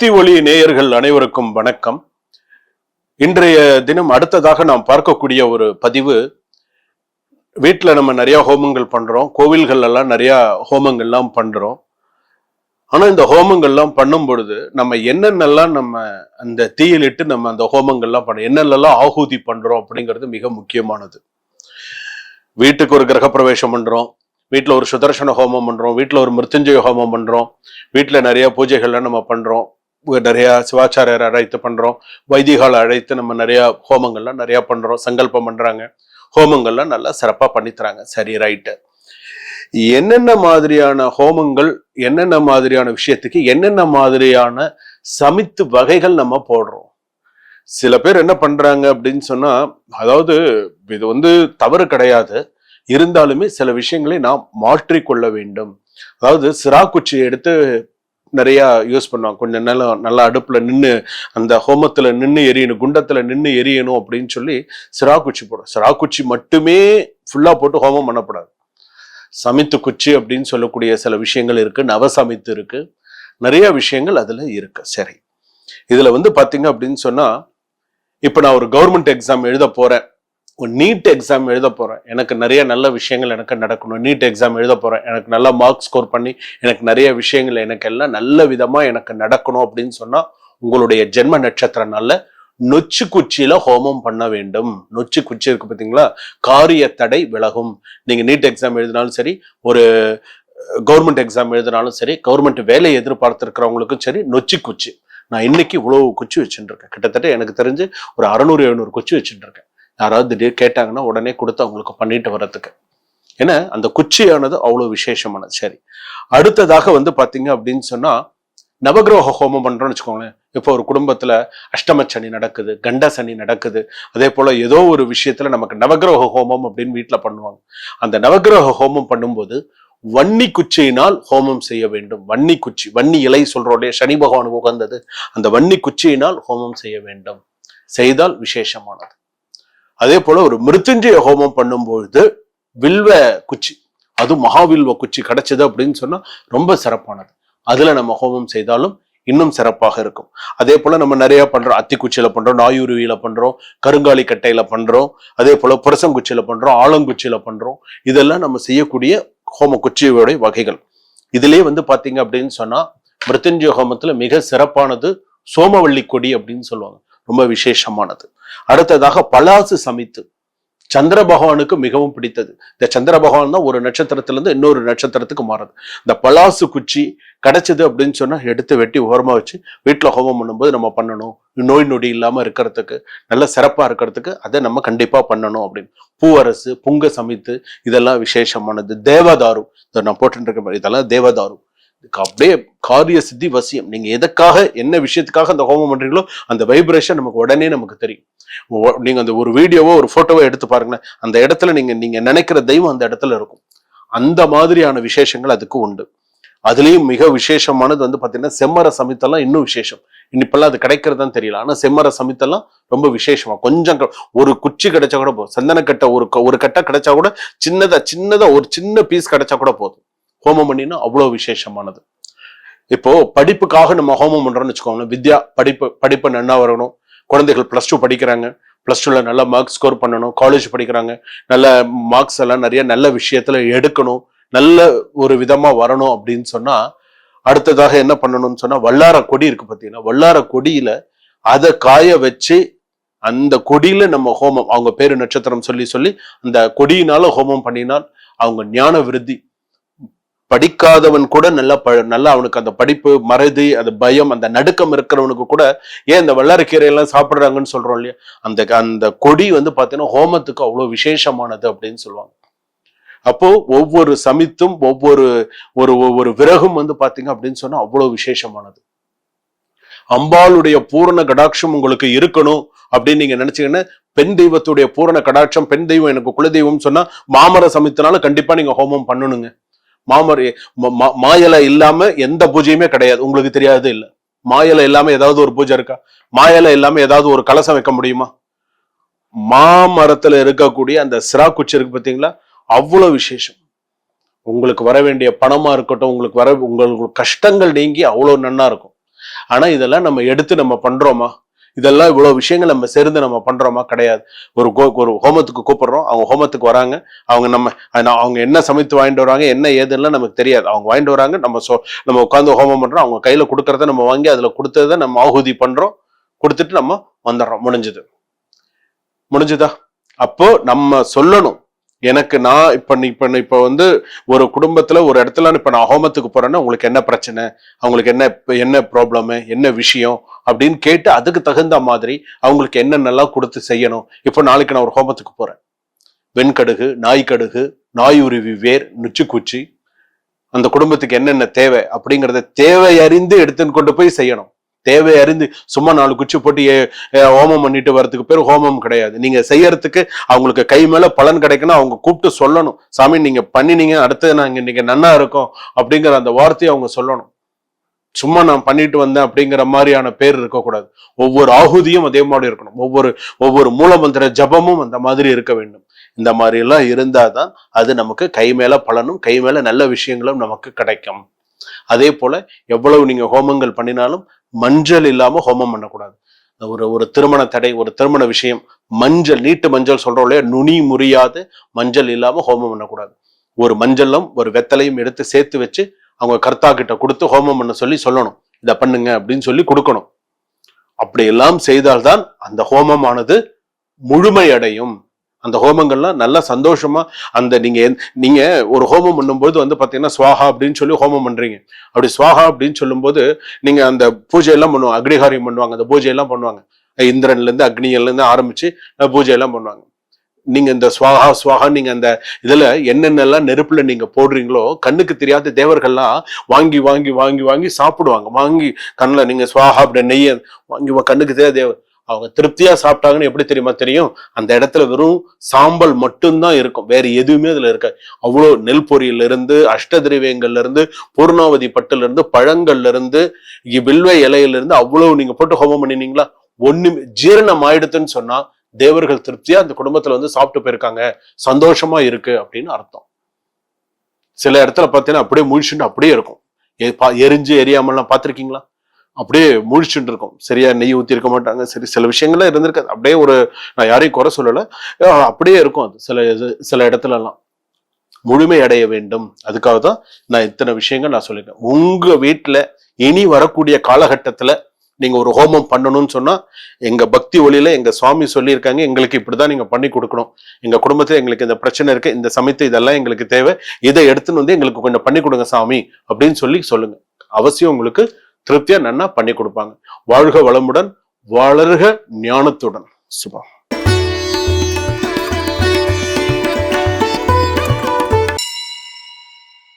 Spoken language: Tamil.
சக்தி ஒளி நேயர்கள் அனைவருக்கும் வணக்கம். இன்றைய தினம் அடுத்ததாக நாம் பார்க்கக்கூடிய ஒரு பதிவு. வீட்டில் நம்ம நிறைய ஹோமங்கள் பண்றோம். கோவில்கள் எல்லாம் நிறைய ஹோமங்கள்லாம் பண்றோம். ஆனா இந்த ஹோமங்கள்லாம் பண்ணும் பொழுது நம்ம என்னென்னலாம் நம்ம அந்த தீயிலிட்டு நம்ம அந்த ஹோமங்கள்லாம் பண்ண என்னென்னலாம் ஆகுதி பண்றோம் அப்படிங்கிறது மிக முக்கியமானது. வீட்டுக்கு ஒரு கிரகப்பிரவேசம் பண்றோம். வீட்டில் ஒரு சுதர்சன ஹோமம் பண்ணுறோம் வீட்டில் ஒரு மிருத்துஞ்சய ஹோமம் பண்ணுறோம் வீட்டில் நிறைய பூஜைகள்லாம் நம்ம பண்ணுறோம் நிறையா சிவாச்சாரியர் அழைத்து பண்ணுறோம் வைதிகால அழைத்து நம்ம நிறையா ஹோமங்கள்லாம் நிறையா பண்ணுறோம் சங்கல்பம் பண்ணுறாங்க ஹோமங்கள்லாம் நல்லா சிறப்பாக பண்ணித்தராங்க. சரி ரைட்டு. என்னென்ன மாதிரியான ஹோமங்கள் என்னென்ன மாதிரியான விஷயத்துக்கு என்னென்ன மாதிரியான சமித்து வகைகள் நம்ம போடுறோம்? சில பேர் என்ன பண்றாங்க அப்படின்னு சொன்னா அதாவது இது வந்து தவறு கிடையாது. இருந்தாலுமே சில விஷயங்களை நாம் மாற்றிக்கொள்ள வேண்டும். அதாவது சிராக்குச்சியை எடுத்து நிறையா யூஸ் பண்ணுவாங்க. கொஞ்சம் நல்லா நல்லா அடுப்பில் நின்று அந்த ஹோமத்தில் நின்று எரியணும் குண்டத்தில் நின்று எரியணும் அப்படின்னு சொல்லி சிராக்குச்சி போடும். சிராக்குச்சி மட்டுமே ஃபுல்லாக போட்டு ஹோமம் பண்ணப்படாது. சமைத்து குச்சி அப்படின்னு சொல்லக்கூடிய சில விஷயங்கள் இருக்குது நவசமித்து இருக்குது நிறைய விஷயங்கள் அதில் இருக்கு. சரி. இதில் வந்து பார்த்தீங்க அப்படின்னு சொன்னால் இப்போ நான் ஒரு கவர்மெண்ட் எக்ஸாம் எழுத போகிறேன் ஒரு நீட் எக்ஸாம் எழுத போகிறேன் எனக்கு நிறைய நல்ல விஷயங்கள் எனக்கு நடக்கணும். நீட் எக்ஸாம் எழுத போகிறேன் எனக்கு நல்ல மார்க் ஸ்கோர் பண்ணி எனக்கு நிறைய விஷயங்கள் எனக்கு எல்லாம் நல்ல விதமாக எனக்கு நடக்கணும் அப்படின்னு சொன்னால் உங்களுடைய ஜென்ம நட்சத்திர நாள்ல நொச்சு குச்சியில ஹோமம் பண்ண வேண்டும். நொச்சு குச்சி இருக்கு பார்த்தீங்களா காரிய தடை விலகும். நீங்க நீட் எக்ஸாம் எழுதினாலும் சரி ஒரு கவர்மெண்ட் எக்ஸாம் எழுதினாலும் சரி கவர்மெண்ட் வேலை எதிர்பார்த்துருக்கிறவங்களுக்கும் சரி நொச்சு குச்சி நான் இன்னைக்கு இவ்வளவு குச்சி வச்சுட்டு இருக்கேன் கிட்டத்தட்ட எனக்கு தெரிஞ்சு ஒரு அறநூறு எழுநூறு குச்சி வச்சுட்டு இருக்கேன் யாராவது திடீர் கேட்டாங்கன்னா உடனே கொடுத்து அவங்களுக்கு பண்ணிட்டு வர்றதுக்கு. ஏன்னா அந்த குச்சியானது அவ்வளோ விசேஷமானது. சரி. அடுத்ததாக வந்து பார்த்தீங்க அப்படின்னு சொன்னால் நவகிரக ஹோமம் பண்ணுறோம்னு வச்சுக்கோங்களேன். இப்போ ஒரு குடும்பத்தில் அஷ்டம சனி நடக்குது கண்ட சனி நடக்குது. அதே போல் ஏதோ ஒரு விஷயத்தில் நமக்கு நவகிரக ஹோமம் அப்படின்னு வீட்டில் பண்ணுவாங்க. அந்த நவகிரக ஹோமம் பண்ணும்போது வன்னி குச்சியினால் ஹோமம் செய்ய வேண்டும். வன்னி குச்சி வன்னி இலை சொல்றோடைய சனி பகவான் உகந்தது. அந்த வன்னி குச்சியினால் ஹோமம் செய்ய வேண்டும். செய்தால் விசேஷமானது. அதே போல ஒரு மிருத்துஞ்சய ஹோமம் பண்ணும்பொழுது வில்வ குச்சி அது மகாவில்வ குச்சி கிடைச்சது அப்படின்னு சொன்னா ரொம்ப சிறப்பானது. அதுல நம்ம ஹோமம் செய்தாலும் இன்னும் சிறப்பாக இருக்கும். அதே போல நம்ம நிறைய பண்றோம். அத்திக்குச்சியில பண்றோம் நாயுருவியில பண்றோம் கருங்காலி கட்டையில பண்றோம் அதே போல புரசங்குச்சியில பண்றோம் ஆலங்குச்சியில பண்றோம். இதெல்லாம் நம்ம செய்யக்கூடிய ஹோம குச்சியோட வகைகள். இதுலயே வந்து பாத்தீங்க அப்படின்னு சொன்னா மிருத்யுஞ்சய ஹோமத்துல மிக சிறப்பானது சோமவள்ளி கொடி அப்படின்னு சொல்லுவாங்க. ரொம்ப விசேஷமானது. அடுத்ததாக பலாசு சமித்து. சந்திர பகவானுக்கு மிகவும் பிடித்தது. இந்த சந்திர பகவான் தான் ஒரு நட்சத்திரத்திலிருந்து இன்னொரு நட்சத்திரத்துக்கு மாறுது. இந்த பலாசு குச்சி கிடைச்சது அப்படின்னு சொன்னா எடுத்து வெட்டி ஓரமா வச்சு வீட்டுல ஹோமம் பண்ணும்போது நம்ம பண்ணணும். நோய் நொடி இல்லாம இருக்கிறதுக்கு நல்ல சிறப்பா இருக்கிறதுக்கு அதை நம்ம கண்டிப்பா பண்ணணும் அப்படின்னு. பூவரசு புங்க சமித்து இதெல்லாம் விசேஷமானது. தேவதாரு இதை நான் போட்டுருக்க இருக்க இதெல்லாம் தேவதாரு. இதுக்கு அப்படியே காரிய சித்தி வசியம். நீங்க எதுக்காக என்ன விஷயத்துக்காக அந்த ஹோமம் பண்றீங்களோ அந்த வைப்ரேஷன் நமக்கு உடனே நமக்கு தெரியும். நீங்க அந்த ஒரு வீடியோவோ ஒரு போட்டோவோ எடுத்து பாருங்களேன். அந்த இடத்துல நீங்க நீங்க நினைக்கிற தெய்வம் அந்த இடத்துல இருக்கும். அந்த மாதிரியான விசேஷங்கள் அதுக்கு உண்டு. அதுலயும் மிக விசேஷமானது வந்து பாத்தீங்கன்னா செம்மர சமித்தெல்லாம் இன்னும் விசேஷம். இப்பெல்லாம் அது கிடைக்கிறதான் தெரியல. ஆனா செம்மர சமித்தெல்லாம் ரொம்ப விசேஷமா. கொஞ்சம் ஒரு குச்சி கிடைச்சா கூட போதும் சந்தனக்கட்டை ஒரு க- ஒரு கட்டை கிடைச்சா கூட சின்னதா சின்னதா ஒரு சின்ன பீஸ் கிடைச்சா கூட போதும். ஹோமம் பண்ணினா அவ்வளோ விசேஷமானது. இப்போ படிப்புக்காக நம்ம ஹோமம் பண்றோம்னு வச்சுக்கோங்களேன். வித்யா படிப்பு படிப்பு நல்லா வரணும். குழந்தைகள் பிளஸ் டூ படிக்கிறாங்க. பிளஸ் டூவில் நல்ல மார்க் ஸ்கோர் பண்ணணும். காலேஜ் படிக்கிறாங்க. நல்ல மார்க்ஸ் எல்லாம் நிறைய நல்ல விஷயத்துல எடுக்கணும். நல்ல ஒரு விதமா வரணும் அப்படின்னு சொன்னா அடுத்ததாக என்ன பண்ணணும்னு சொன்னா வல்லார கொடி இருக்கு பார்த்தீங்கன்னா வல்லார கொடியில அதை காய வச்சு அந்த கொடியில நம்ம ஹோமம் அவங்க பேரு நட்சத்திரம் சொல்லி சொல்லி அந்த கொடியினால ஹோமம் பண்ணினால் அவங்க ஞான விருத்தி படிக்காதவன் கூட நல்லா ப நல்லா அவனுக்கு அந்த படிப்பு மறதி அந்த பயம் அந்த நடுக்கம் இருக்கிறவனுக்கு கூட ஏன் இந்த வல்லாரக்கீரையெல்லாம் சாப்பிட்றாங்கன்னு சாப்பிடுறாங்கன்னு சொல்றோம் இல்லையா? அந்த அந்த கொடி வந்து பார்த்தீங்கன்னா ஹோமத்துக்கு அவ்வளோ விசேஷமானது அப்படின்னு சொல்லுவாங்க. அப்போ ஒவ்வொரு சமித்தும் ஒவ்வொரு ஒரு ஒவ்வொரு விறகும் வந்து பாத்தீங்க அப்படின்னு சொன்னா அவ்வளவு விசேஷமானது. அம்பாளுடைய பூரண கடாட்சம் உங்களுக்கு இருக்கணும் அப்படின்னு நீங்க நினைச்சீங்கன்னா பெண் தெய்வத்துடைய பூரண கடாட்சம் பெண் தெய்வம் எனக்கு குலதெய்வம் சொன்னா மாமர சமித்தினால கண்டிப்பா நீங்க ஹோமம் பண்ணணுங்க. மாமர் ம- மாயலை இல்லாம எந்த பூஜையுமே கிடையாது. உங்களுக்கு தெரியாதது இல்லை. மாயலை இல்லாம ஏதாவது ஒரு பூஜை இருக்கா? மாயலை இல்லாம ஏதாவது ஒரு கலசம் வைக்க முடியுமா? மாமரத்துல இருக்கக்கூடிய அந்த சிரா குச்சி இருக்கு பாத்தீங்களா? அவ்வளவு விசேஷம். உங்களுக்கு வர வேண்டிய பணமா இருக்கட்டும் உங்களுக்கு வர உங்களுக்கு கஷ்டங்கள் நீங்கி அவ்வளவு நன்னா இருக்கும். ஆனா இதெல்லாம் நம்ம எடுத்து நம்ம பண்றோமா? இதெல்லாம் இவ்வளவு விஷயங்கள் நம்ம சேர்ந்து நம்ம பண்றோமா கிடையாது. ஒரு கோ ஒரு ஹோமத்துக்கு கூப்பிடுறோம். அவங்க ஹோமத்துக்கு வராங்க. அவங்க நம்ம அவங்க என்ன சமைத்து வாங்கிட்டு வராங்க என்ன ஏதுன்னு நமக்கு தெரியாது. அவங்க வாங்கிட்டு வராங்க நம்ம சொ நம்ம உட்காந்து ஹோமம் பண்றோம். அவங்க கையில கொடுக்கறத நம்ம வாங்கி அதுல கொடுத்ததை நம்ம ஆகுதி பண்றோம். கொடுத்துட்டு நம்ம வந்துடுறோம். முடிஞ்சது. முடிஞ்சுதா? அப்போ நம்ம சொல்லணும். எனக்கு நான் இப்ப நீ- இப்ப இப்ப வந்து ஒரு குடும்பத்துல ஒரு இடத்துல இப்ப நான் ஹோமத்துக்கு போறேன்னா உங்களுக்கு என்ன பிரச்சனை? அவங்களுக்கு என்ன என்ன ப்ராப்ளம் என்ன விஷயம் அப்படின்னு கேட்டு அதுக்கு தகுந்த மாதிரி அவங்களுக்கு என்னென்னலாம் கொடுத்து செய்யணும். இப்போ நாளைக்கு நான் ஒரு ஹோமத்துக்கு போறேன். வெண்கடுகு நாய்க்கடுகு நாயுருவி வேர் நுச்சுக்குச்சி அந்த குடும்பத்துக்கு என்னென்ன தேவை அப்படிங்கிறத தேவை அறிந்து எடுத்துன்னு கொண்டு போய் செய்யணும். தேவை அறிந்து சும்மா நாலு குச்சி போட்டு ஹோமம் பண்ணிட்டு வரதுக்கு பேர் ஹோமம் கிடையாது. நீங்க செய்யறதுக்கு அவங்களுக்கு கை மேல பலன் கிடைக்கணும் அவங்க கூப்பிட்டு சொல்லணும். சாமி நீங்க பண்ணினீங்க அடுத்தது நாங்க இன்னைக்கு நன்னா இருக்கோம் அப்படிங்கிற அந்த வார்த்தையை அவங்க சொல்லணும். சும்மா நான் பண்ணிட்டு வந்தேன் அப்படிங்கிற மாதிரியான பேர் இருக்கக்கூடாது. ஒவ்வொரு ஆகுதியும் அதே மாதிரி இருக்கணும். ஒவ்வொரு ஒவ்வொரு மூலமந்திர ஜபமும் அந்த மாதிரி இருக்க வேண்டும். இந்த மாதிரி எல்லாம் இருந்தாதான் அது நமக்கு கை மேல பலனும் கை மேல நல்ல விஷயங்களும் நமக்கு கிடைக்கும். அதே போல எவ்வளவு நீங்க ஹோமங்கள் பண்ணினாலும் மஞ்சள் இல்லாம ஹோமம் பண்ணக்கூடாது. ஒரு ஒரு திருமண தடை ஒரு திருமண விஷயம் மஞ்சள் நீட்டு மஞ்சள் சொல்றோம் இல்லையா? நுனி முறியாது மஞ்சள் இல்லாம ஹோமம் பண்ணக்கூடாது. ஒரு மஞ்சளும் ஒரு வெத்தலையும் எடுத்து சேர்த்து வச்சு அவங்க கர்த்தா கிட்ட கொடுத்து ஹோமம் பண்ண சொல்லி சொல்லணும். இதை பண்ணுங்க அப்படின்னு சொல்லி கொடுக்கணும். அப்படியெல்லாம் செய்தால்தான் அந்த ஹோமமானது முழுமையடையும். அந்த ஹோமங்கள்லாம் நல்லா சந்தோஷமா அந்த நீங்க நீங்க ஒரு ஹோமம் பண்ணும்போது வந்து பாத்தீங்கன்னா சுவாகா அப்படின்னு சொல்லி ஹோமம் பண்றீங்க. அப்படி சுவாகா அப்படின்னு சொல்லும்போது நீங்க அந்த பூஜை எல்லாம் பண்ணுவாங்க அக்னிகாரியம் பண்ணுவாங்க. அந்த பூஜை எல்லாம் பண்ணுவாங்க. இந்திரன்ல இருந்து அக்னியில இருந்து ஆரம்பிச்சு பூஜை எல்லாம் பண்ணுவாங்க. நீங்க இந்த சுவாகா சுவாகா நீங்க அந்த இதுல என்னென்னலாம் நெருப்புல நீங்க போடுறீங்களோ கண்ணுக்கு தெரியாத தேவர்கள்லாம் வாங்கி வாங்கி வாங்கி வாங்கி சாப்பிடுவாங்க. வாங்கி கண்ணில் நீங்க சுவாகா அப்படி நெய்ய வாங்கி வா- கண்ணுக்கு தெரியாத தேவர் அவங்க திருப்தியா சாப்பிட்டாங்கன்னு எப்படி தெரியுமா? தெரியும். அந்த இடத்துல வெறும் சாம்பல் மட்டும்தான் இருக்கும். வேற எதுவுமே அதுல இருக்காது. அவ்வளோ நெல் பொரியில இருந்து அஷ்டதிரவியங்கள்ல இருந்து பூர்ணாவதி பட்டுல இருந்து பழங்கள்ல இருந்து வில்வை வில்வ இலையில இருந்து அவ்வளவு நீங்க போட்டு ஹோமம் பண்ணினீங்களா? ஒண்ணுமே ஜீரணம் ஆயிடுதுன்னு சொன்னா தேவர்கள் திருப்தியா அந்த குடும்பத்துல வந்து சாப்பிட்டு போயிருக்காங்க. சந்தோஷமா இருக்கு அப்படின்னு அர்த்தம். சில இடத்துல பார்த்தீங்கன்னா அப்படியே முழிச்சுட்டு அப்படியே இருக்கும். எ- பா- எரிஞ்சு எரியாமல்லாம் பார்த்திருக்கீங்களா அப்படியே முழிச்சுட்டு இருக்கும். சரியா நெய் ஊற்றிருக்க மாட்டாங்க. சரி சில விஷயங்கள்லாம் இருந்திருக்காது. அப்படியே ஒரு நான் யாரையும் குறை சொல்லல. அப்படியே இருக்கும் அது. சில இது- சில இடத்துல எல்லாம் முழுமை அடைய வேண்டும். அதுக்காக தான் நான் இத்தனை விஷயங்கள் நான் சொல்லிட்டேன் உங்க வீட்டுல இனி வரக்கூடிய காலகட்டத்துல நீங்க ஒரு ஹோமம் பண்ணணும்னு சொன்னா எங்க பக்தி ஒளியில எங்க சுவாமி சொல்லியிருக்காங்க எங்களுக்கு இப்படிதான் நீங்க பண்ணி கொடுக்கணும். எங்க குடும்பத்துல எங்களுக்கு இந்த பிரச்சனை இருக்கு இந்த சமயத்து இதெல்லாம் எங்களுக்கு தேவை. இதை எடுத்துன்னு வந்து எங்களுக்கு கொஞ்சம் பண்ணி கொடுங்க சாமி அப்படின்னு சொல்லி சொல்லுங்க. அவசியம் உங்களுக்கு திருப்தியா நன்னா பண்ணி கொடுப்பாங்க. வாழ்க வளமுடன் வளர்க ஞானத்துடன். சுபம்.